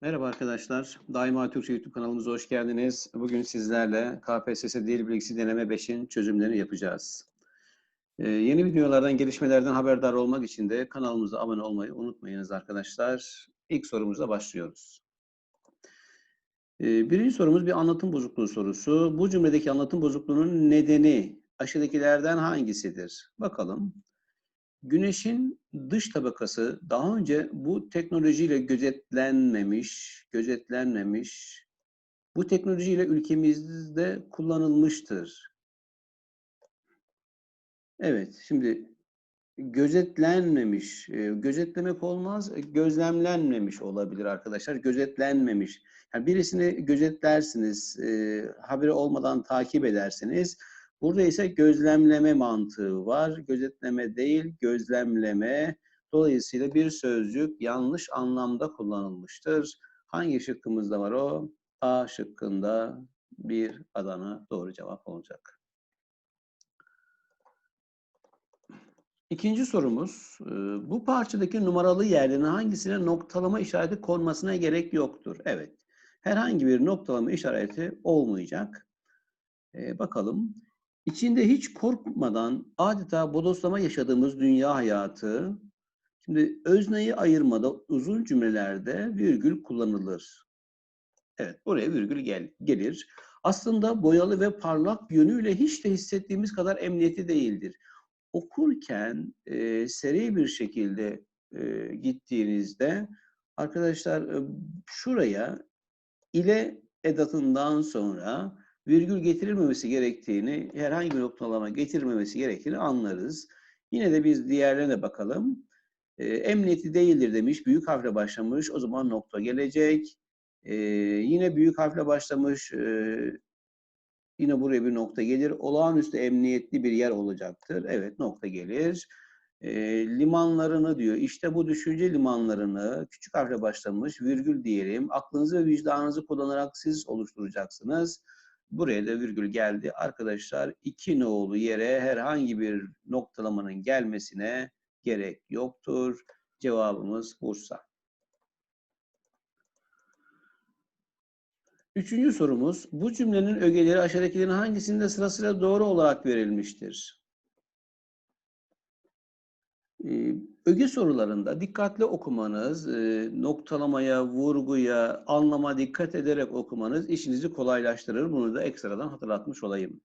Merhaba arkadaşlar. Daima Türkçe YouTube kanalımıza hoş geldiniz. Bugün sizlerle KPSS Dil Bilgisi Deneme 5'in çözümlerini yapacağız. Ee, yeni videolardan, gelişmelerden haberdar olmak için de kanalımıza abone olmayı unutmayınız arkadaşlar. İlk sorumuzla başlıyoruz. Ee, birinci sorumuz bir anlatım bozukluğu sorusu. Bu cümledeki anlatım bozukluğunun nedeni aşağıdakilerden hangisidir? Bakalım. Güneşin dış tabakası daha önce bu teknolojiyle gözetlenmemiş, gözetlenmemiş. Bu teknolojiyle ülkemizde kullanılmıştır. Evet, şimdi gözetlenmemiş, e, gözetlemek olmaz, e, gözlemlenmemiş olabilir arkadaşlar. Gözetlenmemiş. Yani birisini gözetlersiniz, e, haberi olmadan takip edersiniz. Burada ise gözlemleme mantığı var. Gözetleme değil, gözlemleme. Dolayısıyla bir sözcük yanlış anlamda kullanılmıştır. Hangi şıkkımızda var o? A şıkkında bir Adana doğru cevap olacak. İkinci sorumuz, e, bu parçadaki numaralı yerlerin hangisine noktalama işareti konmasına gerek yoktur? Evet, herhangi bir noktalama işareti olmayacak. Ee, bakalım. İçinde hiç korkmadan adeta bodoslama yaşadığımız dünya hayatı, şimdi özneyi ayırmada uzun cümlelerde virgül kullanılır. Evet, buraya virgül gel, gelir. Aslında boyalı ve parlak yönüyle hiç de hissettiğimiz kadar emniyeti değildir. Okurken e, seri bir şekilde e, gittiğinizde arkadaşlar e, şuraya ile edatından sonra virgül getirilmemesi gerektiğini, herhangi bir noktalama getirilmemesi gerektiğini anlarız. Yine de biz diğerlerine bakalım. E, emniyeti değildir demiş, büyük harfle başlamış, o zaman nokta gelecek. E, yine büyük harfle başlamış, e, yine buraya bir nokta gelir. Olağanüstü emniyetli bir yer olacaktır. Evet, nokta gelir. E, limanlarını diyor, işte bu düşünce limanlarını küçük harfle başlamış, virgül diyelim. Aklınızı ve vicdanınızı kullanarak siz oluşturacaksınız. Buraya da virgül geldi. Arkadaşlar iki nolu yere herhangi bir noktalamanın gelmesine gerek yoktur. Cevabımız Bursa. Üçüncü sorumuz. Bu cümlenin ögeleri aşağıdakilerin hangisinde sırasıyla doğru olarak verilmiştir? Ee, öge sorularında dikkatli okumanız, e, noktalamaya, vurguya, anlama dikkat ederek okumanız işinizi kolaylaştırır. Bunu da ekstradan hatırlatmış olayım.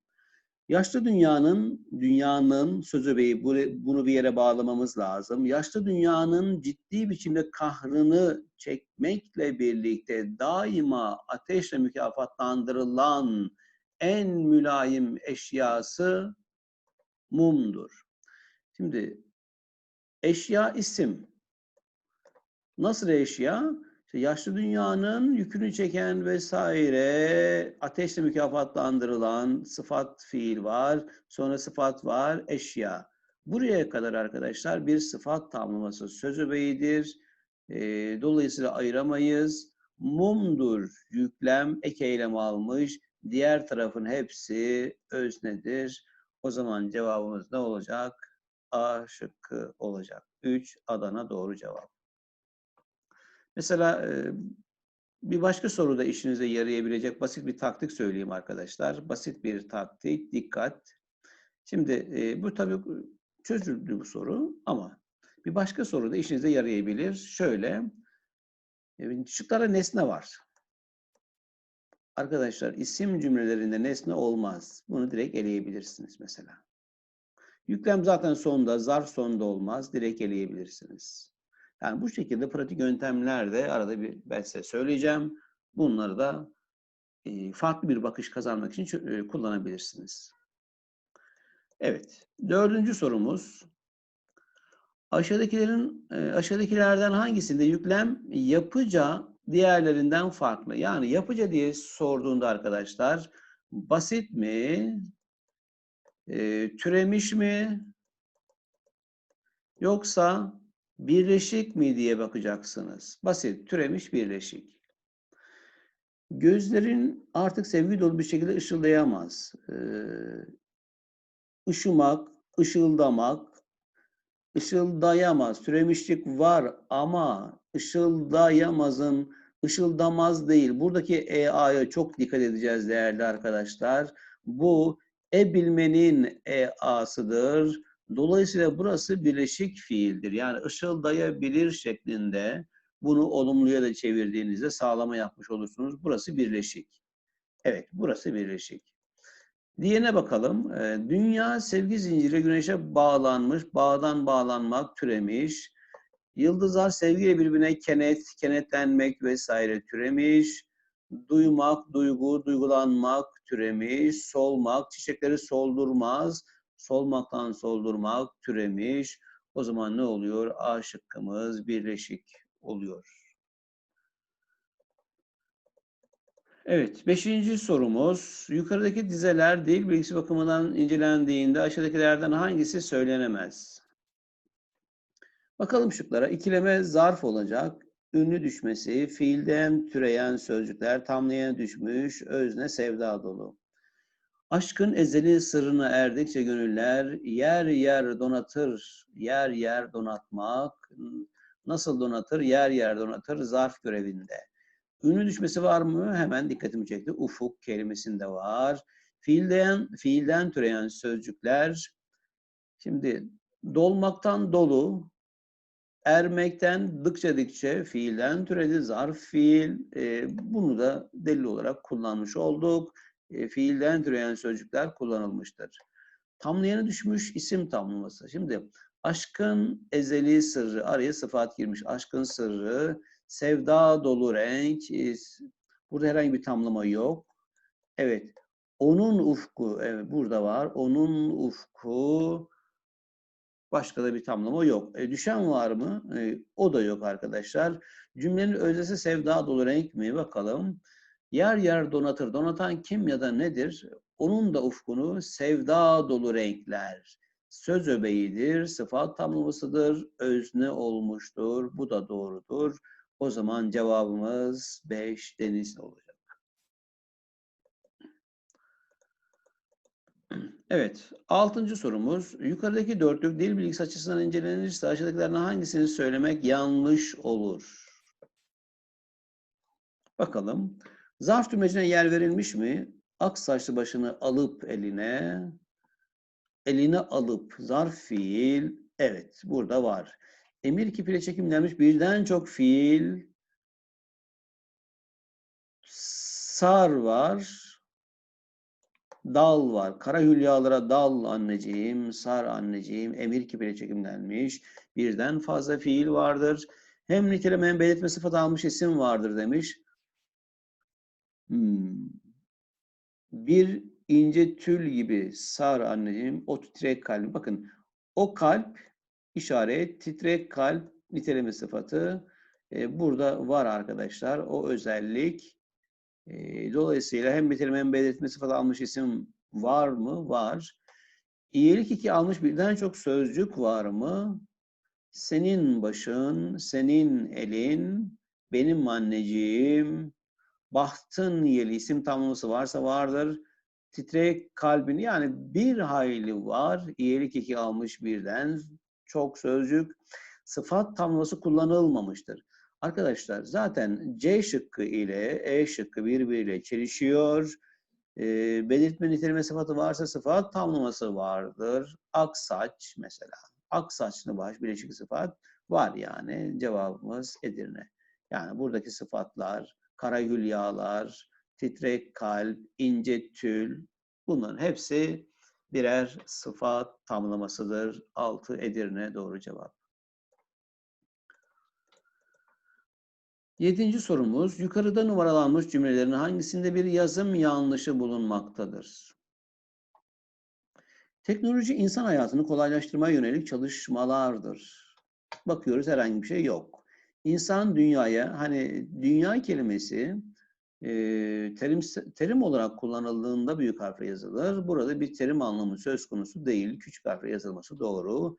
Yaşlı dünyanın, dünyanın sözü beyi bunu bir yere bağlamamız lazım. Yaşlı dünyanın ciddi biçimde kahrını çekmekle birlikte daima ateşle mükafatlandırılan en mülayim eşyası mumdur. Şimdi Eşya isim. Nasıl eşya? İşte yaşlı dünyanın yükünü çeken vesaire ateşle mükafatlandırılan sıfat fiil var. Sonra sıfat var eşya. Buraya kadar arkadaşlar bir sıfat tamlaması söz öbeğidir. E, dolayısıyla ayıramayız. Mumdur yüklem ek eylem almış. Diğer tarafın hepsi öznedir. O zaman cevabımız ne olacak? A şıkkı olacak. 3 Adana doğru cevap. Mesela bir başka soruda işinize yarayabilecek basit bir taktik söyleyeyim arkadaşlar. Basit bir taktik, dikkat. Şimdi bu tabii çözüldü bu soru ama bir başka soruda işinize yarayabilir. Şöyle, şıklara nesne var. Arkadaşlar isim cümlelerinde nesne olmaz. Bunu direkt eleyebilirsiniz mesela. Yüklem zaten sonda, zarf sonda olmaz. Direkt eleyebilirsiniz. Yani bu şekilde pratik yöntemler de arada bir ben size söyleyeceğim. Bunları da e, farklı bir bakış kazanmak için e, kullanabilirsiniz. Evet. Dördüncü sorumuz. Aşağıdakilerin e, aşağıdakilerden hangisinde yüklem yapıca diğerlerinden farklı? Yani yapıca diye sorduğunda arkadaşlar basit mi, e, türemiş mi yoksa birleşik mi diye bakacaksınız. Basit, türemiş, birleşik. Gözlerin artık sevgi dolu bir şekilde ışıldayamaz. Ee, ışımak, ışıldamak, ışıldayamaz. Türemişlik var ama ışıldayamazın Işıldamaz değil. Buradaki EA'ya çok dikkat edeceğiz değerli arkadaşlar. Bu e bilmenin EA'sıdır. Dolayısıyla burası birleşik fiildir. Yani ışıldayabilir şeklinde bunu olumluya da çevirdiğinizde sağlama yapmış olursunuz. Burası birleşik. Evet, burası birleşik. Diğerine bakalım. Ee, dünya sevgi zinciri güneşe bağlanmış, bağdan bağlanmak türemiş. Yıldızlar sevgiyle birbirine kenet, kenetlenmek vesaire türemiş. Duymak, duygu, duygulanmak türemiş. Solmak, çiçekleri soldurmaz. Solmaktan soldurmak türemiş. O zaman ne oluyor? A şıkkımız birleşik oluyor. Evet, beşinci sorumuz. Yukarıdaki dizeler dil bilgisi bakımından incelendiğinde aşağıdakilerden hangisi söylenemez? Bakalım şıklara. İkileme zarf olacak. Ünlü düşmesi, fiilden türeyen sözcükler, tamlayan düşmüş, özne sevda dolu. Aşkın ezeli sırrına erdikçe gönüller yer yer donatır, yer yer donatmak. Nasıl donatır? Yer yer donatır zarf görevinde. Ünlü düşmesi var mı? Hemen dikkatimi çekti. Ufuk kelimesinde var. Fiilden, fiilden türeyen sözcükler. Şimdi dolmaktan dolu, ermekten dıkça dikçe fiilden türedi. Zarf fiil. E, bunu da delil olarak kullanmış olduk. E, fiilden türeyen sözcükler kullanılmıştır. Tamlayanı düşmüş isim tamlaması. Şimdi aşkın ezeli sırrı, araya sıfat girmiş. Aşkın sırrı, sevda dolu renk. Burada herhangi bir tamlama yok. Evet. Onun ufku, evet burada var. Onun ufku, başka da bir tamlama yok. E, düşen var mı? E, o da yok arkadaşlar. Cümlenin öznesi sevda dolu renk mi? Bakalım. Yer yer donatır. Donatan kim ya da nedir? Onun da ufkunu sevda dolu renkler. Söz öbeğidir, sıfat tamlamasıdır, özne olmuştur. Bu da doğrudur. O zaman cevabımız 5 deniz olacak. Evet, altıncı sorumuz. Yukarıdaki dörtlük dil bilgisi açısından incelenirse aşağıdakilerden hangisini söylemek yanlış olur? Bakalım. Zarf tümlecine yer verilmiş mi? Ak saçlı başını alıp eline, eline alıp zarf fiil, evet burada var. Emir kipiyle çekimlenmiş birden çok fiil, sar var, dal var. Kara hülyalara dal anneciğim, sar anneciğim, emir kipiyle çekimlenmiş. Birden fazla fiil vardır. Hem niteleme hem belirtme sıfat almış isim vardır demiş. Hmm. Bir ince tül gibi sar anneciğim, o titrek kalp. Bakın o kalp işaret, titrek kalp niteleme sıfatı e, burada var arkadaşlar. O özellik. Dolayısıyla hem niteleme hem belirtme sıfatı almış isim var mı? Var. İyilik iki almış birden çok sözcük var mı? Senin başın, senin elin, benim anneciğim, bahtın yeli isim tamlaması varsa vardır. Titrek kalbin yani bir hayli var. İyilik iki almış birden çok sözcük. Sıfat tamlaması kullanılmamıştır. Arkadaşlar zaten C şıkkı ile E şıkkı birbiriyle çelişiyor. E, belirtme niteleme sıfatı varsa sıfat tamlaması vardır. Aksaç mesela. Aksaçlı baş bileşik sıfat var yani. Cevabımız Edirne. Yani buradaki sıfatlar kara yağlar, titrek kalp, ince tül bunların hepsi birer sıfat tamlamasıdır. Altı Edirne doğru cevap. Yedinci sorumuz, yukarıda numaralanmış cümlelerin hangisinde bir yazım yanlışı bulunmaktadır? Teknoloji insan hayatını kolaylaştırmaya yönelik çalışmalardır. Bakıyoruz herhangi bir şey yok. İnsan dünyaya, hani dünya kelimesi e, terim, terim olarak kullanıldığında büyük harfle yazılır. Burada bir terim anlamı söz konusu değil. Küçük harfle yazılması doğru.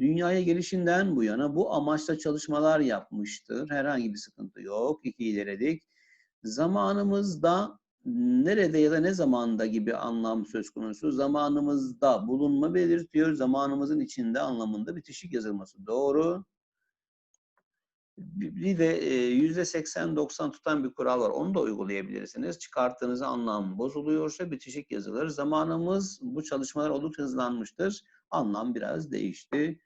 Dünyaya gelişinden bu yana bu amaçla çalışmalar yapmıştır. Herhangi bir sıkıntı yok. İki ilerledik. Zamanımızda nerede ya da ne zamanda gibi anlam söz konusu. Zamanımızda bulunma belirtiyor. Zamanımızın içinde anlamında bitişik yazılması doğru. Bir de e, yüzde 80-90 tutan bir kural var. Onu da uygulayabilirsiniz. Çıkarttığınız anlam bozuluyorsa bitişik yazılır. Zamanımız bu çalışmalar oldukça hızlanmıştır. Anlam biraz değişti.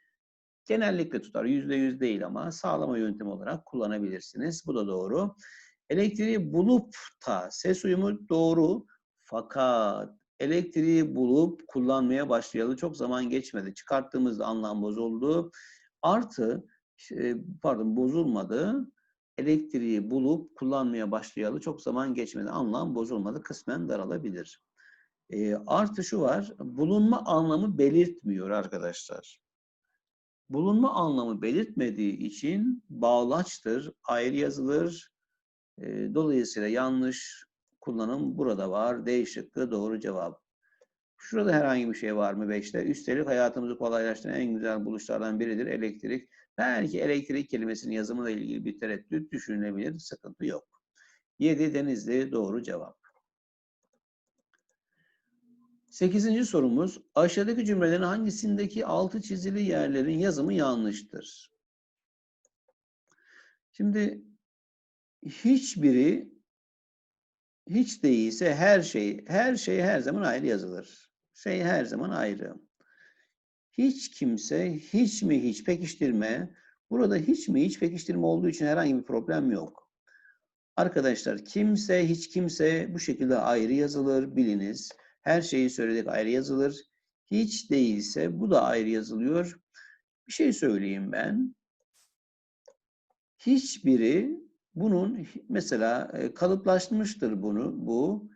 Genellikle tutar. Yüzde yüz değil ama sağlama yöntemi olarak kullanabilirsiniz. Bu da doğru. Elektriği bulup da ses uyumu doğru. Fakat elektriği bulup kullanmaya başlayalı çok zaman geçmedi. Çıkarttığımızda anlam bozuldu. Artı pardon bozulmadı. Elektriği bulup kullanmaya başlayalı çok zaman geçmedi. Anlam bozulmadı. Kısmen daralabilir. Artı şu var. Bulunma anlamı belirtmiyor arkadaşlar. Bulunma anlamı belirtmediği için bağlaçtır, ayrı yazılır. E, dolayısıyla yanlış kullanım burada var. D şıkkı doğru cevap. Şurada herhangi bir şey var mı 5'te? Üstelik hayatımızı kolaylaştıran en güzel buluşlardan biridir elektrik. Belki elektrik kelimesinin yazımıyla ilgili bir tereddüt düşünülebilir. Sıkıntı yok. 7 Denizli doğru cevap. Sekizinci sorumuz. Aşağıdaki cümlelerin hangisindeki altı çizili yerlerin yazımı yanlıştır? Şimdi hiçbiri hiç değilse her şey, her şey her zaman ayrı yazılır. Şey her zaman ayrı. Hiç kimse, hiç mi hiç pekiştirme. Burada hiç mi hiç pekiştirme olduğu için herhangi bir problem yok. Arkadaşlar kimse, hiç kimse bu şekilde ayrı yazılır, biliniz. Her şeyi söyledik ayrı yazılır. Hiç değilse bu da ayrı yazılıyor. Bir şey söyleyeyim ben. Hiçbiri bunun mesela e, kalıplaşmıştır bunu bu.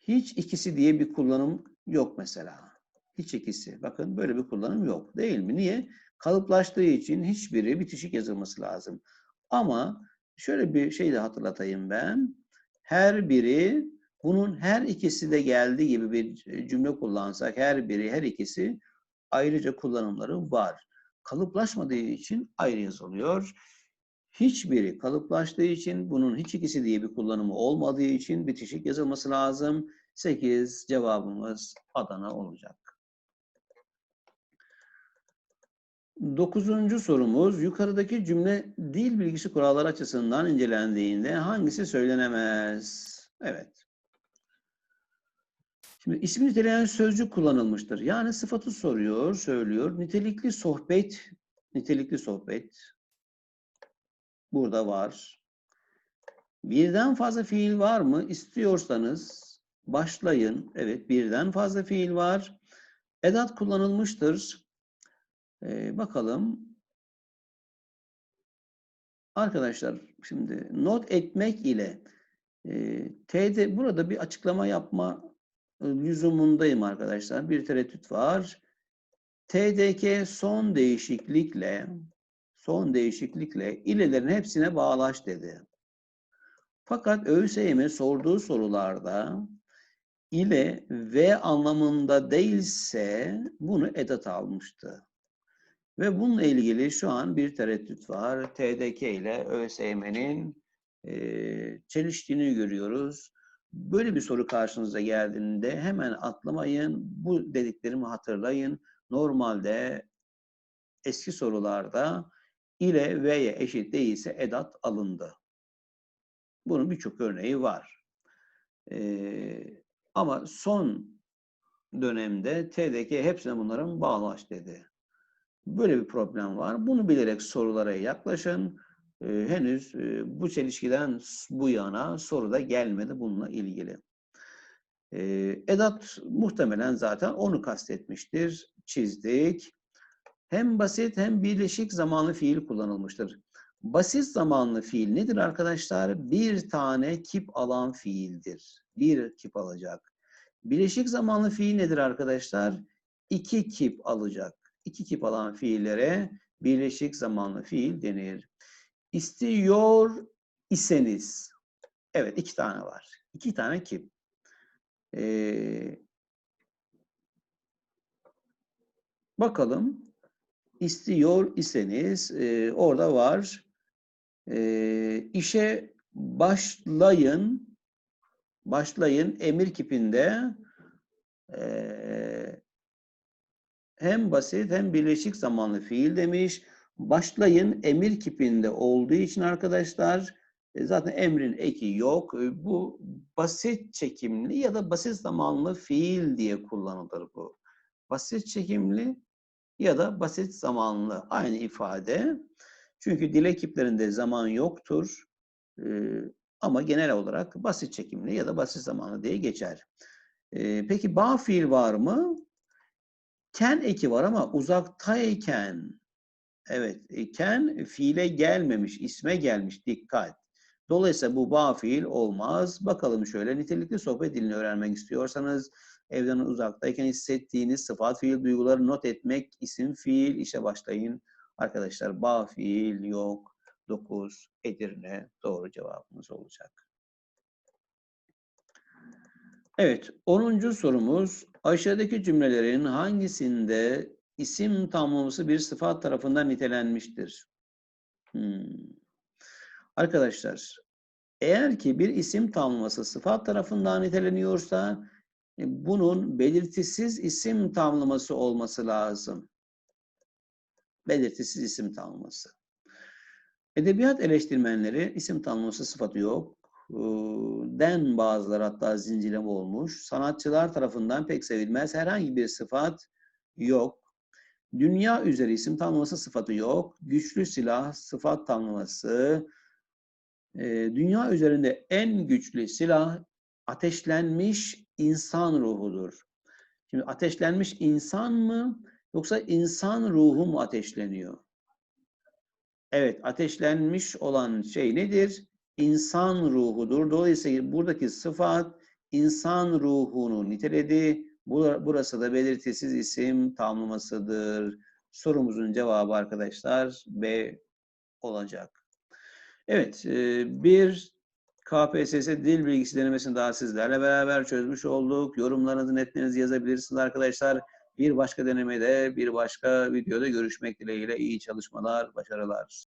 Hiç ikisi diye bir kullanım yok mesela. Hiç ikisi. Bakın böyle bir kullanım yok. Değil mi? Niye? Kalıplaştığı için hiçbiri bitişik yazılması lazım. Ama şöyle bir şey de hatırlatayım ben. Her biri bunun her ikisi de geldiği gibi bir cümle kullansak her biri her ikisi ayrıca kullanımları var. Kalıplaşmadığı için ayrı yazılıyor. Hiçbiri kalıplaştığı için bunun hiç ikisi diye bir kullanımı olmadığı için bitişik yazılması lazım. 8 cevabımız Adana olacak. Dokuzuncu sorumuz, yukarıdaki cümle dil bilgisi kuralları açısından incelendiğinde hangisi söylenemez? Evet. Şimdi ismi niteleyen sözcük kullanılmıştır. Yani sıfatı soruyor, söylüyor. Nitelikli sohbet, nitelikli sohbet burada var. Birden fazla fiil var mı? İstiyorsanız başlayın. Evet, birden fazla fiil var. Edat kullanılmıştır. Ee, bakalım. Arkadaşlar şimdi not etmek ile e, TD burada bir açıklama yapma lüzumundayım arkadaşlar. Bir tereddüt var. TDK son değişiklikle son değişiklikle ilelerin hepsine bağlaş dedi. Fakat ÖSYM sorduğu sorularda ile ve anlamında değilse bunu edat almıştı. Ve bununla ilgili şu an bir tereddüt var. TDK ile ÖSYM'nin e, çeliştiğini görüyoruz. Böyle bir soru karşınıza geldiğinde hemen atlamayın. Bu dediklerimi hatırlayın. Normalde eski sorularda ile ve'ye eşit değilse edat alındı. Bunun birçok örneği var. Ee, ama son dönemde TDK hepsine bunların bağlaş dedi. Böyle bir problem var. Bunu bilerek sorulara yaklaşın. Henüz bu çelişkiden bu yana soru da gelmedi bununla ilgili. Edat muhtemelen zaten onu kastetmiştir. Çizdik. Hem basit hem birleşik zamanlı fiil kullanılmıştır. Basit zamanlı fiil nedir arkadaşlar? Bir tane kip alan fiildir. Bir kip alacak. Bileşik zamanlı fiil nedir arkadaşlar? İki kip alacak iki kip alan fiillere birleşik zamanlı fiil denir. İstiyor iseniz. Evet iki tane var. İki tane kip. Ee, bakalım. İstiyor iseniz e, orada var. E, işe başlayın başlayın emir kipinde e, hem basit hem birleşik zamanlı fiil demiş. Başlayın emir kipinde olduğu için arkadaşlar e, zaten emrin eki yok. E, Bu basit çekimli ya da basit zamanlı fiil diye kullanılır bu. Basit çekimli ya da basit zamanlı aynı ifade. Çünkü dil ekiplerinde zaman yoktur. Ee, ama genel olarak basit çekimli ya da basit zamanlı diye geçer. Peki bağ fiil var mı? Ken eki var ama uzaktayken evet ken fiile gelmemiş, isme gelmiş. Dikkat. Dolayısıyla bu bağ fiil olmaz. Bakalım şöyle nitelikli sohbet dilini öğrenmek istiyorsanız evden uzaktayken hissettiğiniz sıfat fiil duyguları not etmek, isim fiil işe başlayın. Arkadaşlar bağ fiil yok. 9 Edirne doğru cevabımız olacak. Evet, 10. sorumuz aşağıdaki cümlelerin hangisinde isim tamlaması bir sıfat tarafından nitelenmiştir? Hmm. Arkadaşlar, eğer ki bir isim tamlaması sıfat tarafından niteleniyorsa e, bunun belirtisiz isim tamlaması olması lazım. Belirtisiz isim tamlaması. Edebiyat eleştirmenleri isim tanımlaması sıfatı yok. Den bazıları hatta zincirleme olmuş. Sanatçılar tarafından pek sevilmez. Herhangi bir sıfat yok. Dünya üzeri isim tanımlaması sıfatı yok. Güçlü silah sıfat tanımlaması. Dünya üzerinde en güçlü silah ateşlenmiş insan ruhudur. Şimdi ateşlenmiş insan mı yoksa insan ruhu mu ateşleniyor? Evet, ateşlenmiş olan şey nedir? İnsan ruhudur. Dolayısıyla buradaki sıfat insan ruhunu niteledi. Burası da belirtisiz isim tamlamasıdır. Sorumuzun cevabı arkadaşlar B olacak. Evet, bir KPSS dil bilgisi denemesini daha sizlerle beraber çözmüş olduk. Yorumlarınızı, netlerinizi yazabilirsiniz arkadaşlar. Bir başka denemede, bir başka videoda görüşmek dileğiyle iyi çalışmalar, başarılar.